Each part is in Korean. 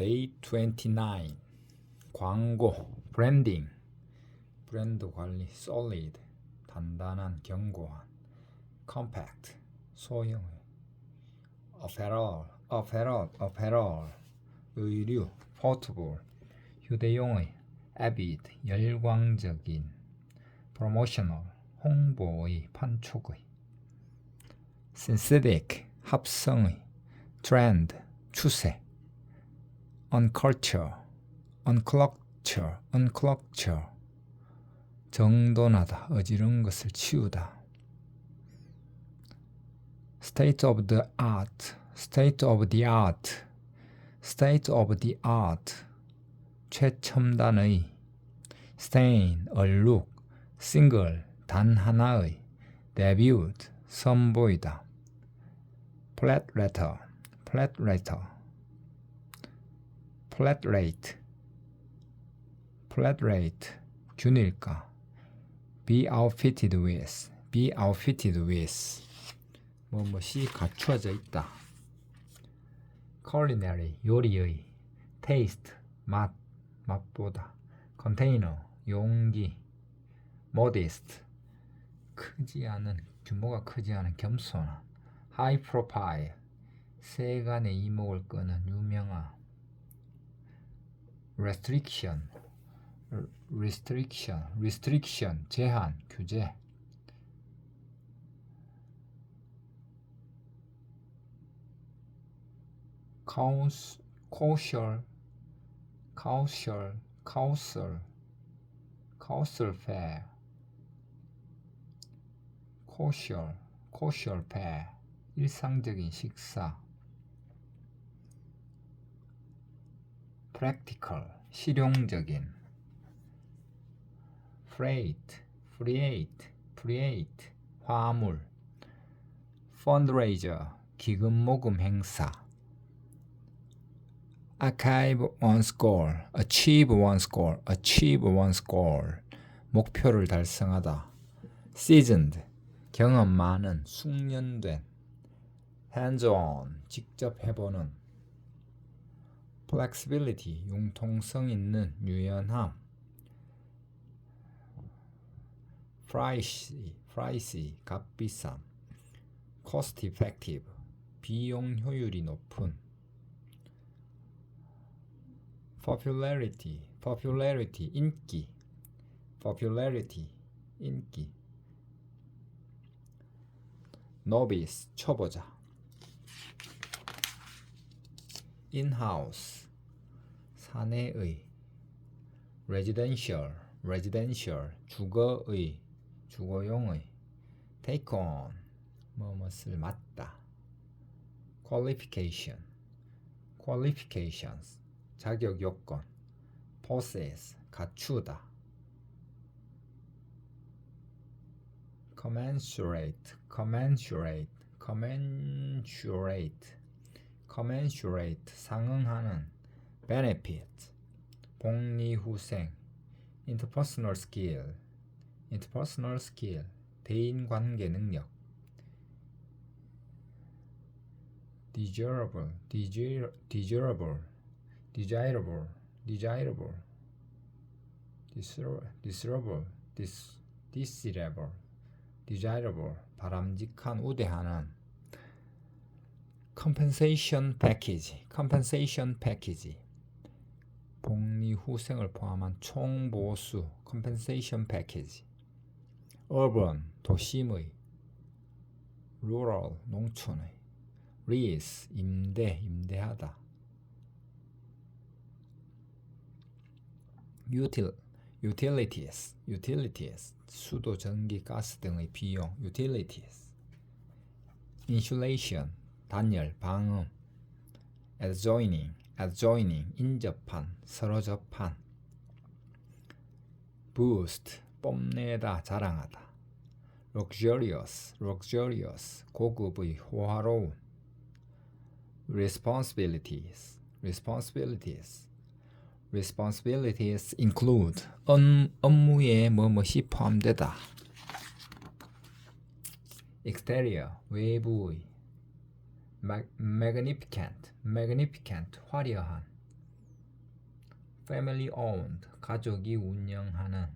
Day 29 광고 브랜딩 브랜드 관리 solid 단단한 견고한 compact 소형의 apparel apparel apparel 의류 portable 휴대용의 avid 열광적인 promotional 홍보의 판촉의 synthetic 합성의 trend 추세 unculture, unculture, unculture. 정돈하다, 어지러운 것을 치우다. state of the art, state of the art, state of the art. 최첨단의 stain, 얼룩, single, 단 하나의 debut, 선보이다. flat letter, flat letter. Flat rate, flat rate, 균일가, be outfitted with, be outfitted with, 뭐뭐이 갖추어져 있다. culinary, 요리의, taste, 맛, 맛보다, container, 용기, modest, 크지 않은, 규모가 크지 않은 겸손한, high profile, 세간의 이목을 끄는 유명한, restriction, restriction, restriction, 제한, 규제. caus, causal, causal, causal, causal fair, causal, causal fair, 일상적인 식사. Practical, 실용적인 freight, freight, freight, 화물 fundraiser, 기금 모금 행사 archive one's goal, achieve one's goal, achieve one's goal 목표를 달성하다 seasoned, 경험 많은, 숙련된 hands-on, 직접 해보는 flexibility, 융통성 있는 유연함. pricey, pricey, 값비쌈. cost effective, 비용 효율이 높은. popularity, popularity, 인기. popularity, 인기. novice, 초보자. In-house 사내의 residential residential 주거의 주거용의 take on 뭐뭇을 맡다 qualification qualifications 자격 요건 possess 갖추다 commensurate commensurate commensurate commensurate 상응하는 benefit 복리후생 interpersonal skill interpersonal skill 대인관계 능력 desirable desir, desirable desirable desirable desirable desirable desirable 바람직한 우대하는 compensation package, compensation package. 복리 후생을 포함한 총보수 compensation package. urban 도심의 rural 농촌의 lease 임대 임대하다. util utilities utilities 수도 전기 가스 등의 비용 utilities insulation 단열, 방음, adjoining, adjoining, 인접한, 서로 접한, boost, 뽐내다, 자랑하다, luxurious, luxurious, 고급의, 호화로운, responsibilities, responsibilities, responsibilities include 업, 업무에 뭐뭐이 포함되다. exterior, 외부의 magnificent, magnificent, 화려한, family owned 가족이 운영하는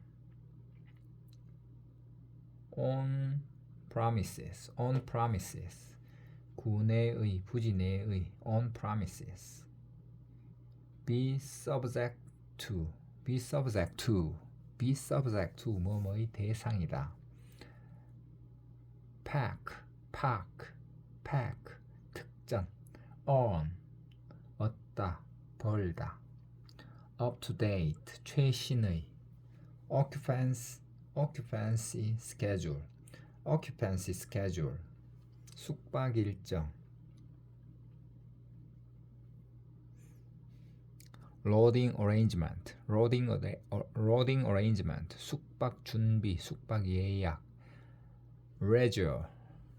on premises on premises 구내의 부지 내의 on premises be subject to be subject to be subject to 뭐뭐의 대상이다 pack pack pack 특전 on 얻다 벌다 up to date 최신의 occupancy occupancy schedule occupancy schedule 숙박 일정 loading arrangement loading 어, loading arrangement 숙박 준비 숙박 예약 leisure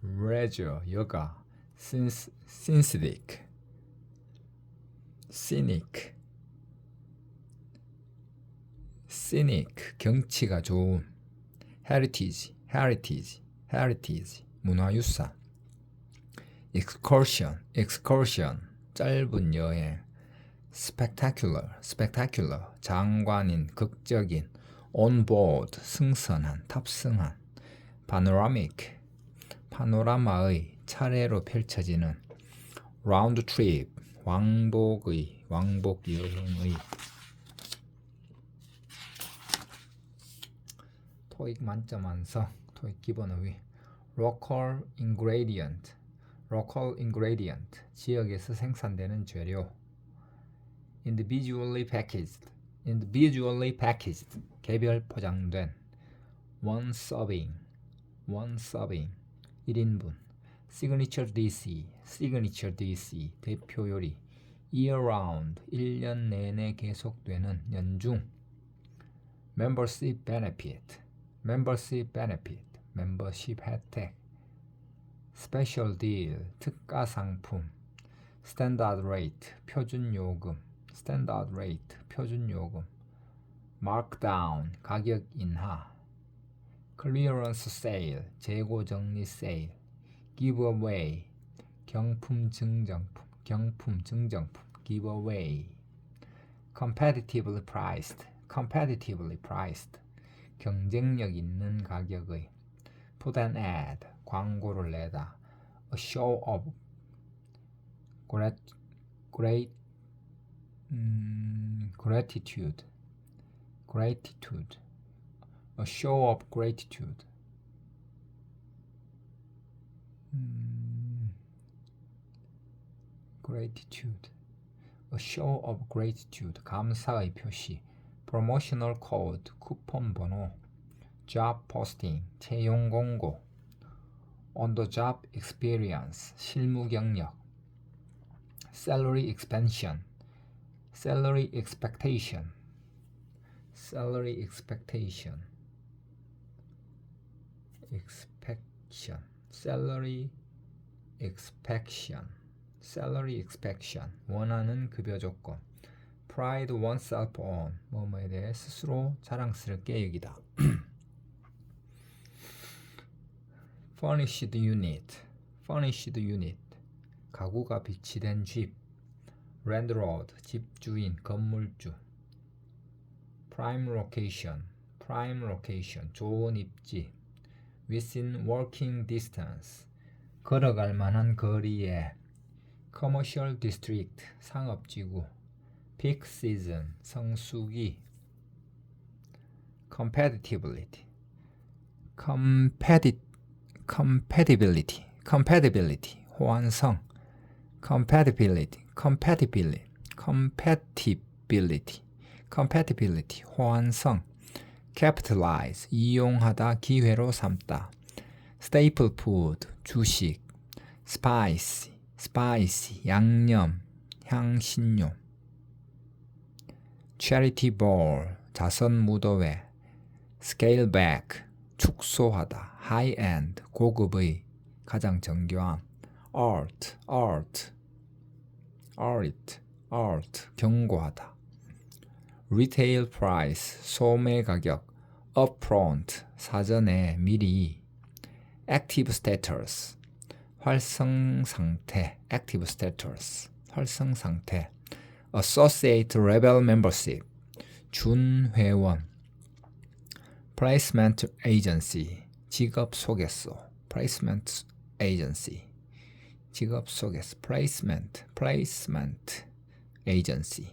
leisure 여가 synth- synthetic scenic scenic 경치가 좋은 heritage heritage heritage 문화유산 excursion excursion 짧은 여행 spectacular spectacular 장관인 극적인 on board 승선한 탑승한 panoramic 파노라마의 차례로 펼쳐지는 round trip 왕복의 왕복 여행의 토익 만점 완성 토익 기본 어휘 local ingredient local ingredient 지역에서 생산되는 재료 individually packaged individually packaged 개별 포장된 one serving one serving 1인분 signature DC signature DC 대표 요리 year round 1년 내내 계속되는 연중 membership benefit membership benefit membership 혜택 special deal 특가 상품 standard rate 표준 요금 standard rate 표준 요금 markdown 가격 인하 clearance sale 재고 정리 세일 giveaway 경품 증정품 경품 증정품 giveaway competitively priced competitively priced 경쟁력 있는 가격의 put an ad 광고를 내다 a show of great, great 음, gratitude gratitude a show of gratitude 음, gratitude a show of gratitude 감사의 표시 promotional code 쿠폰 번호 job posting 채용 공고 on the job experience 실무 경력 salary expansion salary expectation salary expectation expectation salary expectation salary expectation 원하는 급여 조건 pride oneself on 뭐뭐에 대해 스스로 자랑스럽게 여기다 furnished unit furnished unit 가구가 비치된 집 landlord 집주인 건물주 prime location prime location 좋은 입지 within walking distance 걸어갈 만한 거리에 commercial district 상업지구 peak season 성수기 compatibility competi compatibility compatibility 호환성 compatibility compatibility compatibility compatibility 호환성 capitalize 이용하다 기회로 삼다 staple food 주식 spicy spicy 양념 향신료 charity ball 자선 무도회 scale back 축소하다 high end 고급의 가장 정교한 art art art art 경고하다 retail price 소매 가격 upfront 사전에 미리 active status 활성 상태 active status 활성 상태 associate rebel membership 준회원 placement agency 직업 소개소 placement agency 직업 소개서 placement placement agency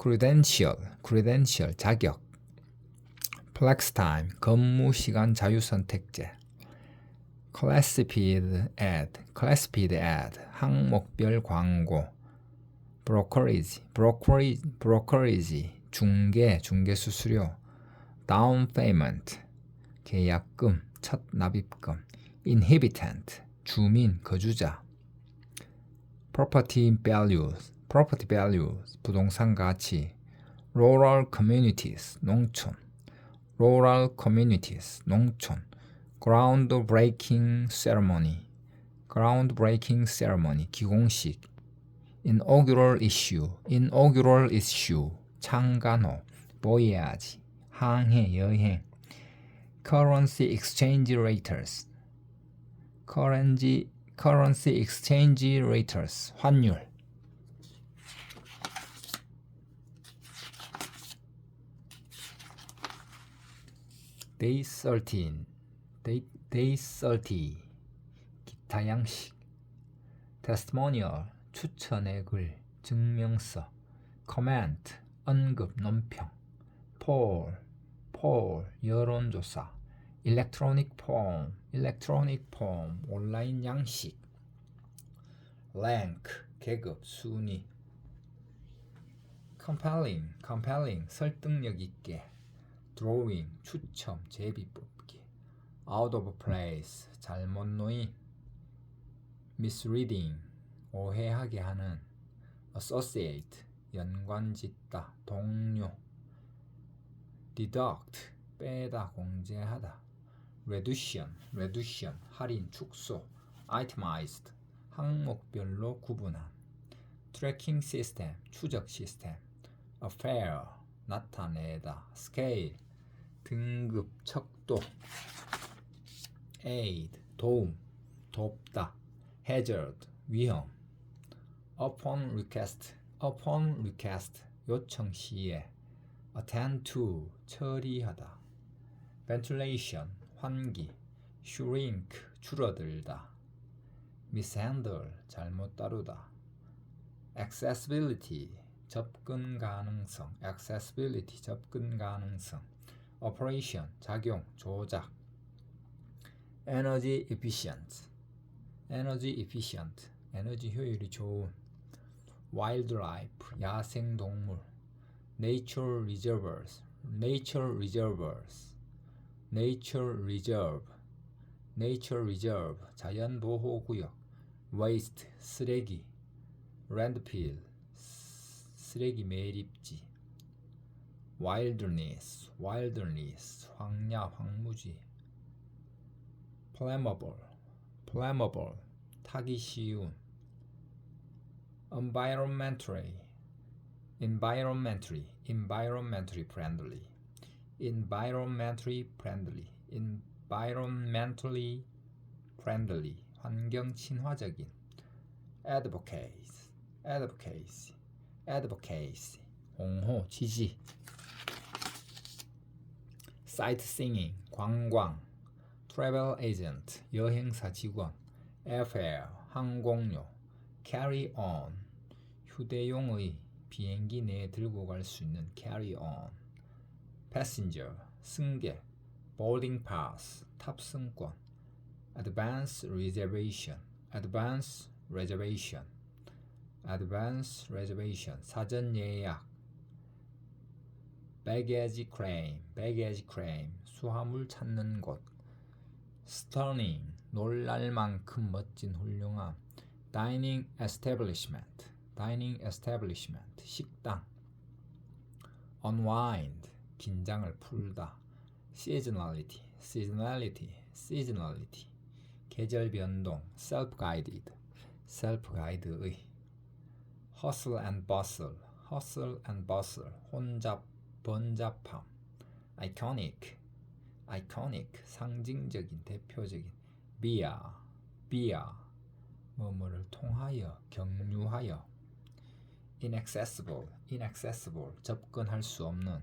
credential credential 자격 flex time 근무 시간 자유 선택제 classified ad classified ad 항목별 광고 brokerage brokerage brokerage 중개 중개 수수료 down payment 계약금 첫 납입금 inhabitant 주민 거주자 property values property values 부동산 가치 rural communities 농촌 rural communities 농촌 ground breaking ceremony ground breaking ceremony 기공식 inaugural issue inaugural issue 창간호 voyage 항해 여행 currency exchange rates currency currency exchange rates 환율 day 13 day, day 30 기타 양식 testimonial 추천의 글 증명서 comment 언급 논평 poll 여론조사 electronic form electronic form 온라인 양식 rank 계급 순위 compelling compelling 설득력 있게 drawing 추첨 제비 뽑기 out of place 잘못 놓인 misleading 오해하게 하는 associate 연관짓다 동료 deduct 빼다 공제하다 reduction reduction 할인 축소 itemized 항목별로 구분함 tracking system 추적 시스템 affair 나타내다 scale 등급 척도 aid 도움 돕다 hazard 위험 upon request upon request 요청 시에 attend to 처리하다 ventilation 환기 shrink 줄어들다 mishandle 잘못 다루다 accessibility 접근 가능성 accessibility 접근 가능성 operation 작용 조작 energy efficient energy efficient 에너지 효율이 좋은 wildlife 야생 동물 nature reserves nature reserves nature reserve nature reserve 자연 보호 구역 waste 쓰레기 landfill 쓰레기 매립지 wilderness wilderness 황야 황무지 flammable flammable 타기 쉬운 environmentally environmentally environmentally friendly environmentally friendly environmentally friendly 환경 친화적인 advocates advocates advocates 옹호 지지 Sightseeing 관광 travel agent 여행사 직원 airfare 항공료 carry on 휴대용의 비행기 내에 들고 갈 수 있는 carry on passenger 승객 boarding pass 탑승권 advance reservation advance reservation advance reservation 사전 예약 baggage claim baggage claim 수화물 찾는 곳 stunning 놀랄 만큼 멋진 훌륭함 dining establishment dining establishment 식당 unwind 긴장을 풀다 seasonality seasonality seasonality 계절 변동 self guided self guide의 hustle and bustle hustle and bustle 혼잡 번잡함 iconic iconic 상징적인 대표적인 비아 비아 뭐뭐를 통하여 경유하여 inaccessible, inaccessible 접근할 수 없는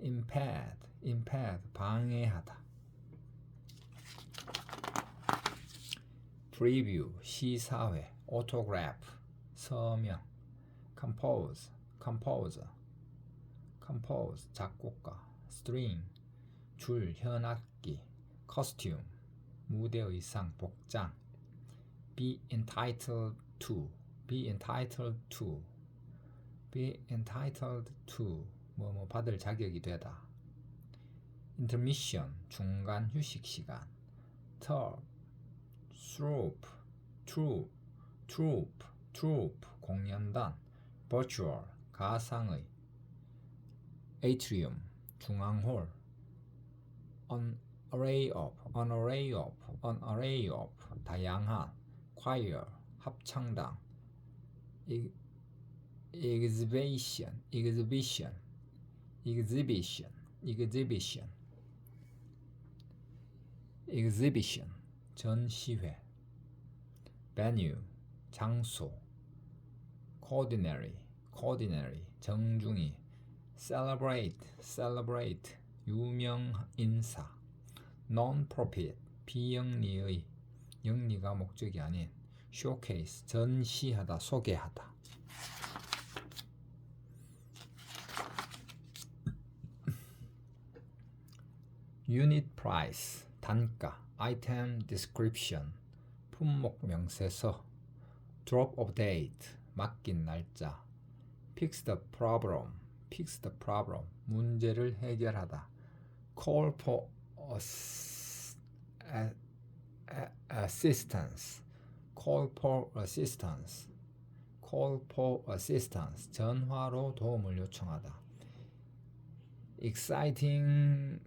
impede, impede 방해하다 preview 시사회 autograph 서명 compose, composer compose 작곡가 string 줄 현악기 costume 무대 의상 복장 be entitled to be entitled to be entitled to 뭐 뭐 받을 자격이 되다 intermission 중간 휴식 시간 turb troop troop troop troop 공연단 virtual 가상의 atrium 중앙홀 an array of an array of an array of 다양한 choir 합창당 e- exhibition exhibition exhibition exhibition exhibition 전시회 venue 장소 coordinary coordinary 정중히 celebrate celebrate 유명 인사 non-profit 비영리의 영리가 목적이 아닌 showcase 전시하다 소개하다 unit price 단가 item description 품목 명세서 drop of date 맡긴 날짜 fix the problem fix the problem 문제를 해결하다 call for assistance call for assistance call for assistance 전화로 도움을 요청하다 exciting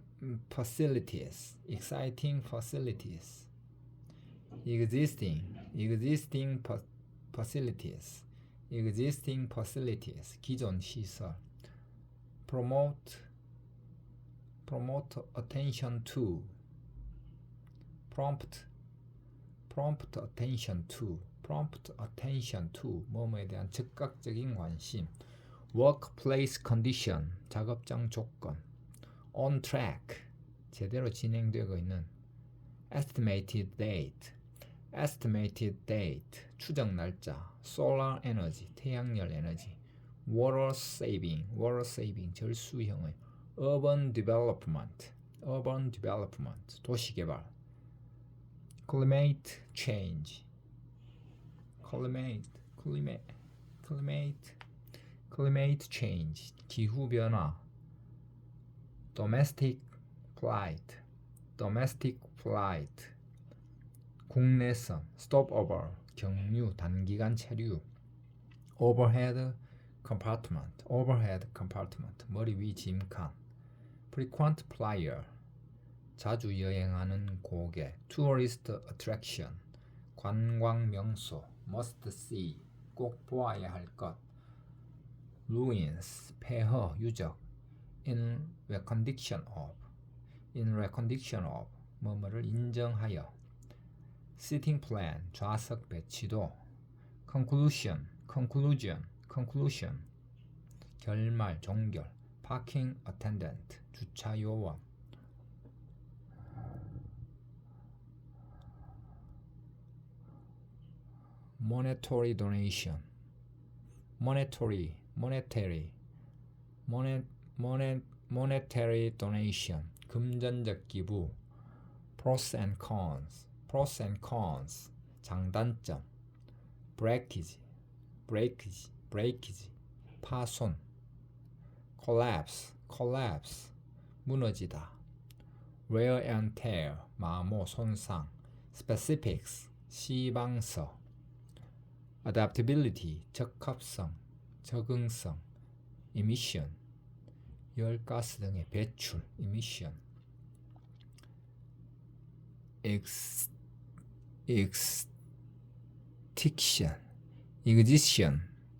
facilities exciting facilities existing existing fa- facilities existing facilities 기존 시설 promote promote attention to prompt prompt attention to prompt attention to 뭐뭐에 대한 즉각적인 관심 workplace condition 작업장 조건 on track 제대로 진행되고 있는 estimated date estimated date 추정 날짜 solar energy 태양열 에너지 water saving water saving 절수형의 urban development urban development 도시 개발 climate change climate climate climate climate change 기후 변화 domestic flight domestic flight 국내선 stopover 경유 단기간 체류 overhead compartment overhead compartment 머리 위 짐칸 frequent flyer 자주 여행하는 고객 tourist attraction 관광 명소 must see 꼭 보아야 할 것 ruins 폐허 유적 in recognition of in recognition of 뭐뭐를 인정하여 sitting plan 좌석 배치도 conclusion conclusion conclusion 결말 종결 parking attendant 주차 요원 monetary donation monetary monetary monet, monet, monetary donation 금전적 기부 pros and cons pros and cons 장단점 breakage breakage breakage 파손 collapse collapse 무너지다 wear and tear 마모 손상 specifics 시방서 adaptability 적합성 적응성 emission 열가스 등의 배출 emission ex extinction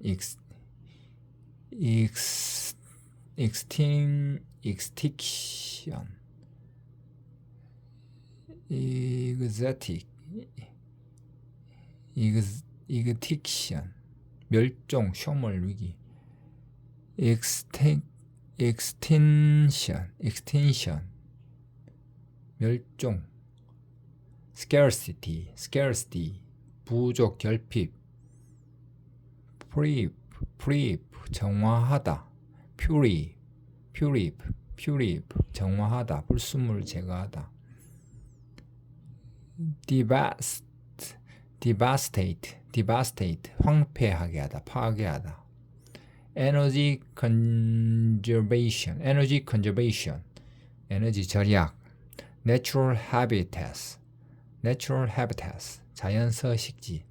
ex ex extin extinction exotic ex extinction 멸종, 쇼멀 위기. extin, extinction, extinction. 멸종. scarcity, scarcity. 부족, 결핍. Prep, prep. 정화하다. purif, purif, purif. 정화하다. 불순물 제거하다. devast, devastate, devastate, 황폐하게 하다, 파괴하다. energy conservation, energy conservation, 에너지 절약. natural habitats, natural habitats, 자연 서식지.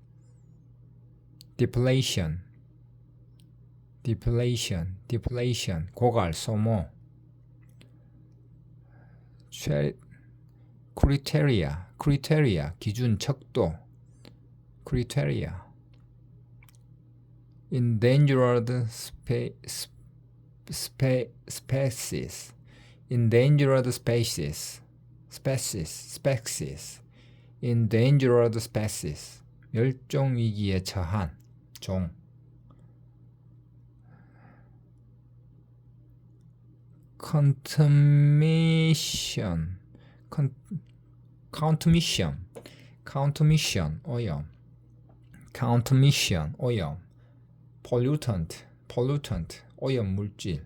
depletion, depletion, depletion, 고갈, 소모. 최, criteria, criteria, 기준, 척도. criteria. endangered spe, spe, species. endangered species. species, species. endangered species. 멸종 위기에 처한 종. 컨트미션 컨 카운트미션 카운트미션 오염 카운트미션 오염 pollutant pollutant 오염 물질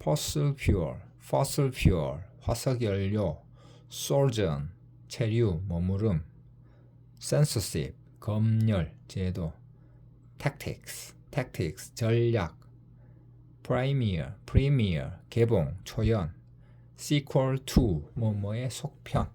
fossil fuel fossil fuel 화석 연료 sojourn 체류 머무름 censorship 검열 제도 tactics tactics 전략 프리미어, 프리미어, 개봉, 초연, sequel to, 뭐뭐의 속편,